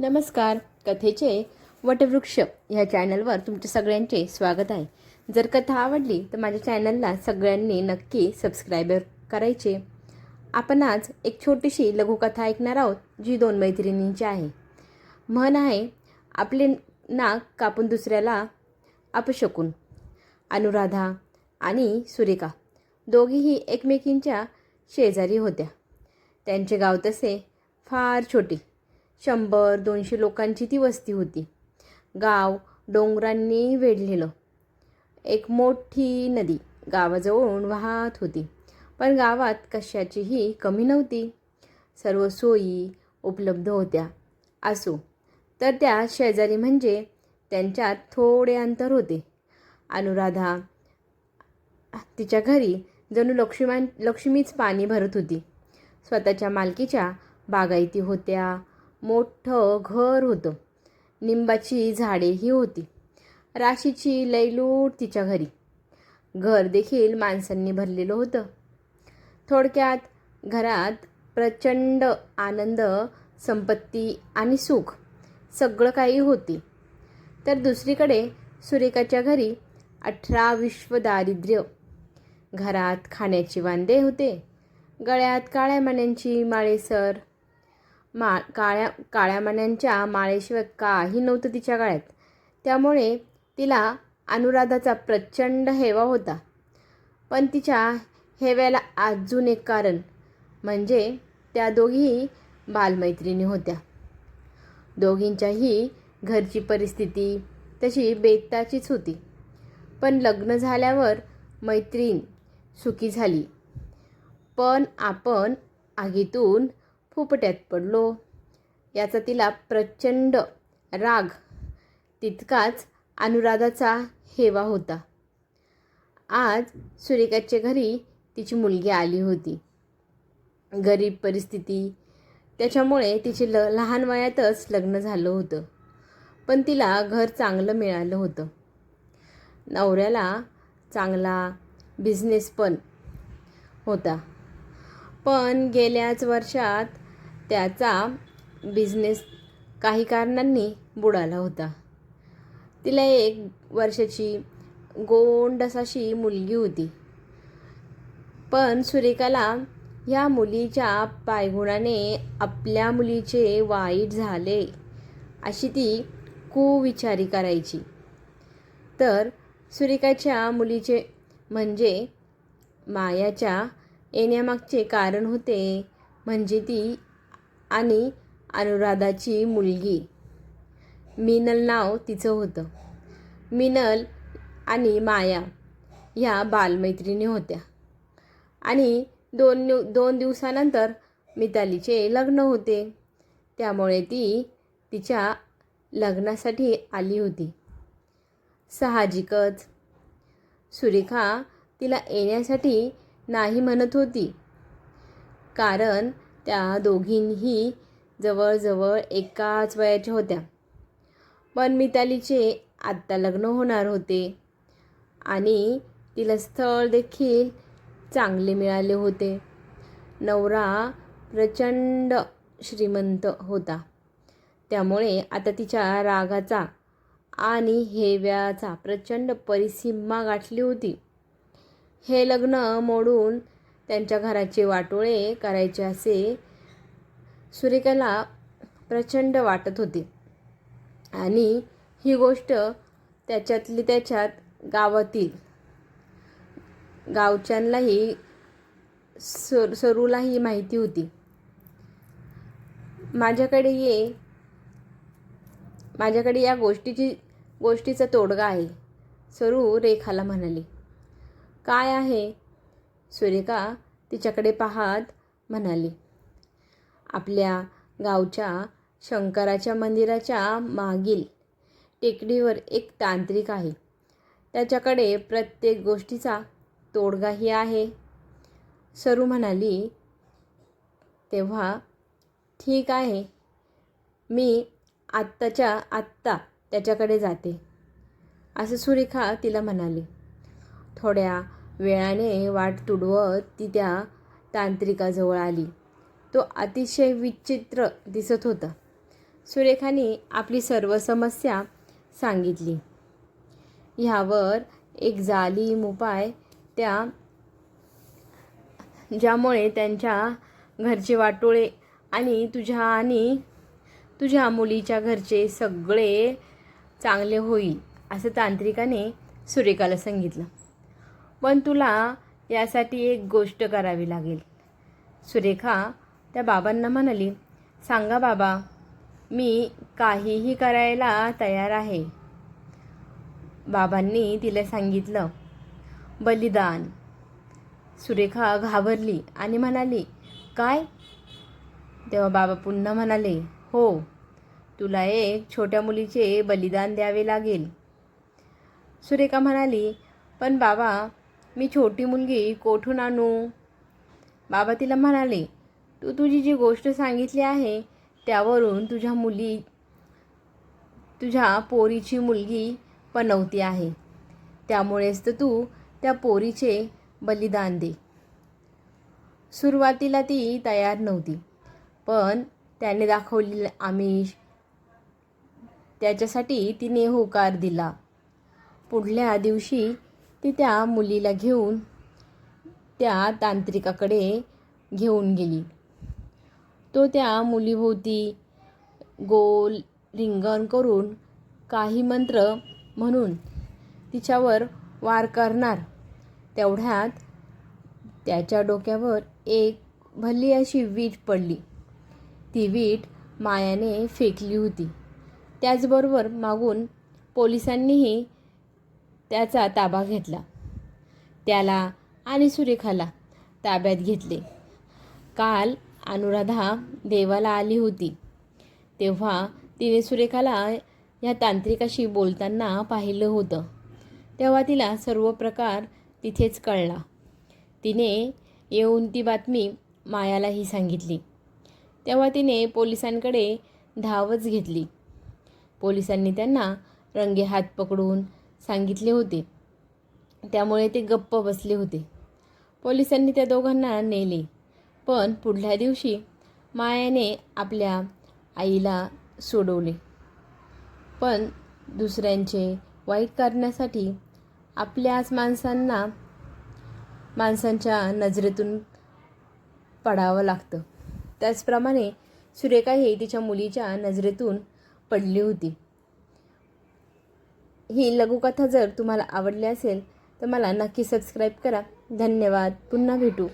नमस्कार कथेचे वटवृक्ष ह्या चॅनलवर तुमच्या सगळ्यांचे स्वागत आहे. जर कथा आवडली तर माझ्या चॅनलला सगळ्यांनी नक्की सबस्क्रायबर करायचे. आपण आज एक छोटीशी लघुकथा ऐकणार आहोत जी दोन मैत्रिणींची आहे. म्हण आहे आपले नाक कापून दुसऱ्याला अपशकून. अनुराधा आणि सुरेखा दोघीही एकमेकींच्या शेजारी होत्या. त्यांचे गाव तसे फार छोटे. शंभर दोनशे लोकांची ती वस्ती होती. गाव डोंगरांनी वेढलेलं. एक मोठी नदी गावाजवळून वाहत होती. पण गावात कशाचीही कमी नव्हती. सर्व सोयी उपलब्ध होत्या. असो तर त्या शेजारी म्हणजे त्यांच्यात थोडे अंतर होते. अनुराधा तिच्या घरी जणू लक्ष्मीमान लक्ष्मीच पाणी भरत होती. स्वतःच्या मालकीच्या बागायती होत्या मोठं घर होतं. निंबाची झाडेही होती. राशीची लैलूट तिच्या घरी. घर देखील माणसांनी भरलेलं होतं. थोडक्यात घरात प्रचंड आनंद संपत्ती आणि सुख सगळं काही होती. तर दुसरीकडे सुरेखाच्या घरी अठरा विश्व दारिद्र्य. घरात खाण्याचे वांदे होते. गळ्यात काळ्या मान्यांची माळेसर मा काळ्या काळ्या मण्यांच्या माळेशिवाय काही नव्हतं तिच्या काळ्यात त्यामुळे तिला अनुराधाचा प्रचंड हेवा होता. पण तिच्या हेव्याला अजून एक कारण म्हणजे त्या दोघीही बालमैत्रिणी होत्या. दोघींच्याही घरची परिस्थिती तशी बेताचीच होती. पण लग्न झाल्यावर मैत्रीण सुखी झाली. पण आपण आगीतून फुपट्यात पडलो. याचा तिला प्रचंड राग तितकाच अनुराधाचा हेवा होता. आज सुरेखाच्या घरी तिची मुलगी आली होती. गरीब परिस्थिती त्याच्यामुळे तिचे ल लहान वयातच लग्न झालं होतं. पण तिला घर चांगलं मिळालं होतं. नवऱ्याला चांगला बिझनेस पण होता. पण गेल्याच वर्षात त्याचा बिझनेस काही कारणांनी बुडाला होता. तिला एक वर्षाची गोंड असाशी मुलगी होती. पण सुरेखाला ह्या मुलीच्या पायगुणाने आपल्या मुलीचे वाईट झाले अशी ती कुविचारी करायची. तर सुरेखाच्या मुलीचे म्हणजे मायाच्या येण्यामागचे कारण होते म्हणजे ती आणि अनुराधाची मुलगी. मिनल नाव तिचं होतं. मिनल आणि माया ह्या बालमैत्रिणी होत्या. आणि दोन दोन दिवसानंतर मितालीचे लग्न होते. त्यामुळे ती तिच्या लग्नासाठी आली होती. साहजिकच. सुरेखा तिला येण्यासाठी नाही म्हणत होती. कारण त्या दोघींही जवळजवळ एकाच वयाच्या होत्या. पण मितालीचे आत्ता लग्न होणार होते आणि तिला स्थळ देखील चांगले मिळाले होते. नवरा प्रचंड श्रीमंत होता. त्यामुळे आता तिच्या रागाचा आणि हेव्याचा प्रचंड परिसीमा गाठली होती. हे लग्न मोडून त्यांच्या घराचे वाटोळे करायचे असे सुरेखाला प्रचंड वाटत होते. आणि ही गोष्ट त्याच्यातली त्याच्यात गावातील गावच्यांनाही सर सरूलाही माहिती होती. माझ्याकडे ये माझ्याकडे या गोष्टीची गोष्टीचा तोडगा आहे सरू रेखाला म्हणाली. काय आहे? सुरेखा तिच्याकडे पाहत म्हणाली आपल्या गावच्या शंकराच्या मंदिराच्या मागील टेकडीवर एक तांत्रिक आहे. त्याच्याकडे प्रत्येक गोष्टीचा तोडगाही आहे. सरू म्हणाली तेव्हा ठीक आहे. मी आत्ताच्या आत्ता त्याच्याकडे जाते. असं सुरेखा तिला म्हणाली. थोड्या वेळाने वाट तुडवत ती त्या तांत्रिकाजवळ आली. तो अतिशय विचित्र दिसत होता. सुरेखाने आपली सर्व समस्या सांगितली. ह्यावर एक जालीम उपाय त्या ज्यामुळे त्यांच्या घरचे वाटोळे आणि तुझ्या आणि तुझ्या मुलीच्या घरचे सगळे चांगले होईल असं तांत्रिकाने सुरेखाला सांगितलं. पण तुला यासाठी एक गोष्ट करावी लागेल. सुरेखा त्या बाबांना म्हणाली सांगा बाबा मी काहीही करायला तयार आहे. बाबांनी तिला सांगितलं बलिदान. सुरेखा घाबरली आणि म्हणाली काय? तेव्हा बाबा पुन्हा म्हणाले हो तुला एक छोट्या मुलीचे बलिदान द्यावे लागेल. सुरेखा म्हणाली पण बाबा मी छोटी मुलगी कोठून आणू? बाबा तिला म्हणाले तू तुझी जी गोष्ट सांगितली आहे त्यावरून तुझ्या मुली तुझ्या पोरीची मुलगी पनवती आहे. त्यामुळेच तर तू त्या पोरीचे बलिदान दे. सुरुवातीला ती तयार नव्हती पण त्याने दाखवलेलं आमिष त्याच्यासाठी तिने होकार दिला. पुढल्या दिवशी ती त्या मुलीला घेऊन त्या तांत्रिकाकडे घेऊन गेली. तो त्या मुलीभोवती गोल रिंगण करून काही मंत्र म्हणून तिच्यावर वार करणार. तेवढ्यात त्याच्या डोक्यावर एक भल्ली अशी वीट पडली. ती वीट मायाने फेकली होती. त्याचबरोबर मागून पोलिसांनीही त्याचा ताबा घेतला. त्याला आणि सुरेखाला ताब्यात घेतले. काल अनुराधा देवाला आली होती. तेव्हा तिने सुरेखाला या तांत्रिकाशी बोलताना पाहिलं होतं. तेव्हा तिला सर्व प्रकार तिथेच कळला. तिने येऊन ती बातमी मायालाही सांगितली. तेव्हा तिने पोलिसांकडे धावच घेतली. पोलिसांनी त्यांना रंगे हात पकडून सांगितले होते. त्यामुळे ते गप्प बसले होते. पोलिसांनी त्या दोघांना नेले. पण पुढल्या दिवशी मायाने आपल्या आईला सोडवले. पण दुसऱ्यांचे वाईट करण्यासाठी आपल्याच माणसांना माणसांच्या नजरेतून पडावं लागतं. त्याचप्रमाणे सुरेखाही तिच्या मुलीच्या नजरेतून पडली होती. ही लघुकथा जर तुम्हाला आवडली असेल तर मला नक्की सबस्क्राईब करा. धन्यवाद. पुन्हा भेटू.